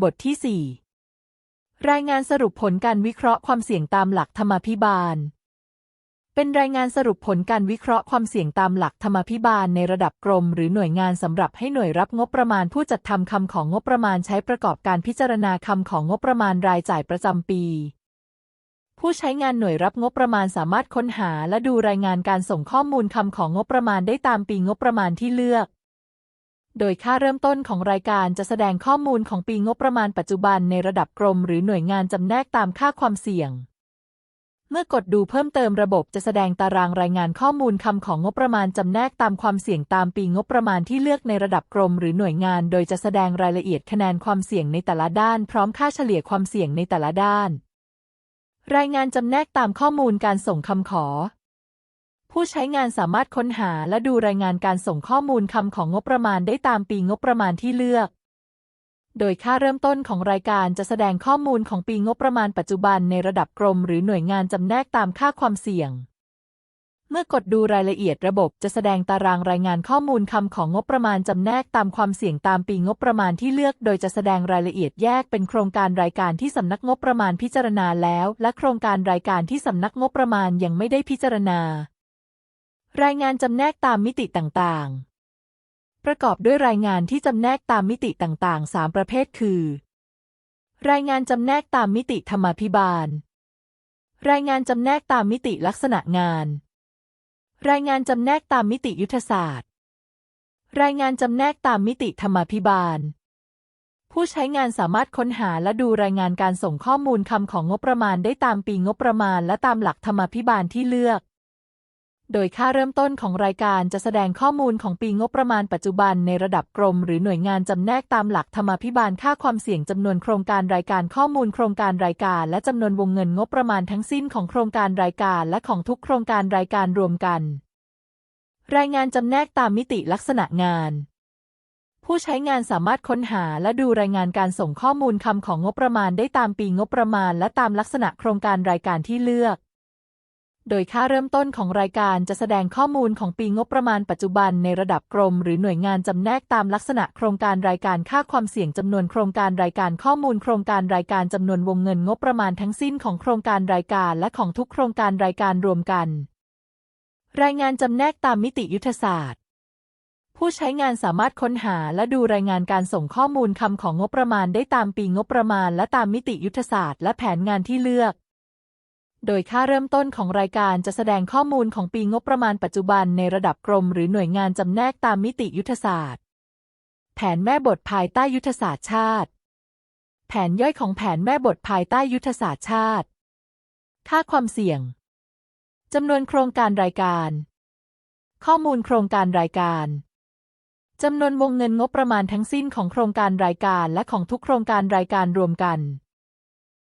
บทที่ 4 รายงานสรุปผลการวิเคราะห์ความเสี่ยงตามหลักธรรมาภิบาล เป็นรายงานสรุปผลการวิเคราะห์ความเสี่ยงตามหลักธรรมาภิบาลในระดับกรม หรือหน่วยงานสำหรับให้หน่วยรับงบประมาณผู้จัดทำคำของงบประมาณใช้ประกอบการพิจารณาคำของงบประมาณรายจ่ายประจำปีผู้ใช้งานหน่วยรับงบประมาณสามารถค้นหาและดูรายงานการส่งข้อมูลคำของงบประมาณได้ตามปีงบประมาณที่เลือก โดยค่าเริ่มต้นของรายการจะแสดงข้อมูลของปีงบประมาณปัจจุบันในระดับกรมหรือหน่วยงานจำแนกตามค่าความเสี่ยง เมื่อกดดูเพิ่มเติมระบบจะแสดงตารางรายงานข้อมูลคำของงบประมาณจำแนกตามความเสี่ยงตามปีงบประมาณที่เลือกในระดับกรมหรือหน่วยงาน โดยจะแสดงรายละเอียดคะแนนความเสี่ยงในแต่ละด้าน พร้อมค่าเฉลี่ยความเสี่ยงในแต่ละด้าน รายงานจำแนกตามข้อมูลการส่งคำขอ ผู้ใช้งานสามารถค้นหาและดูรายงานการส่งข้อมูลคำของงบประมาณได้ตามปีงบประมาณที่เลือก โดยค่าเริ่มต้นของรายการจะแสดงข้อมูลของปีงบประมาณปัจจุบันในระดับกรม หรือหน่วยงานจำแนกตามค่าความเสี่ยง เมื่อกดดูรายละเอียดระบบจะแสดงตารางรายงานข้อมูลคำของงบประมาณจำแนกตามความเสี่ยงตามปีงบประมาณที่เลือก โดยจะแสดงรายละเอียดแยกเป็นโครงการรายการที่สำนักงบประมาณพิจารณาแล้ว และโครงการรายการที่สำนักงบประมาณยังไม่ได้พิจารณา รายงานจำแนกตามมิติต่างๆ ประกอบด้วยรายงานที่จำแนกตามมิติต่างๆ 3 ประเภทคือ รายงานจำแนกตามมิติธรรมาภิบาล รายงานจำแนกตามมิติลักษณะงาน รายงานจำแนกตามมิติยุทธศาสตร์ รายงานจำแนกตามมิติธรรมาภิบาล ผู้ใช้งานสามารถค้นหาและดูรายงานการส่งข้อมูลคำของงบประมาณได้ตามปีงบประมาณและตามหลักธรรมาภิบาลที่เลือก โดยค่าเริ่มต้นของรายการจะแสดงข้อมูลของปีงบประมาณปัจจุบันในระดับกรม หรือหน่วยงานจำแนกตามหลักธรรมาภิบาลค่าความเสี่ยงจำนวนโครงการรายการข้อมูลโครงการรายการ และจำนวนวงเงินงบประมาณทั้งสิ้นของโครงการรายการและของทุกโครงการรายการรวมกัน รายงานจำแนกตามมิติลักษณะงาน ผู้ใช้งานสามารถค้นหาและดูรายงานการส่งข้อมูลคำของงบประมาณได้ตามปีงบประมาณ และตามลักษณะโครงการรายการที่เลือก โดยค่าเริ่มต้นของรายการจะแสดงข้อมูลของปีงบประมาณปัจจุบันในระดับกรม หรือหน่วยงานจำแนกตามลักษณะโครงการรายการค่าความเสี่ยงจำนวนโครงการรายการข้อมูลโครงการรายการจำนวนวงเงินงบประมาณทั้งสิ้นของโครงการรายการและของทุกโครงการรายการรวมกัน รายงานจำแนกตามมิติยุทธศาสตร์ ผู้ใช้งานสามารถค้นหาและดูรายงานการส่งข้อมูลคำของงบประมาณได้ตามปีงบประมาณ และตามมิติยุทธศาสตร์ และแผนงานที่เลือก โดยค่าเริ่มต้นของรายการจะแสดงข้อมูลของปีงบประมาณปัจจุบันในระดับกรมหรือหน่วยงานจำแนกตามมิติยุทธศาสตร์ แผนแม่บทภายใต้ยุทธศาสตร์ชาติ แผนย่อยของแผนแม่บทภายใต้ยุทธศาสตร์ชาติ ค่าความเสี่ยงจำนวนโครงการรายการ ข้อมูลโครงการรายการจำนวนวงเงินงบประมาณทั้งสิ้นของโครงการรายการและของทุกโครงการรายการรวมกัน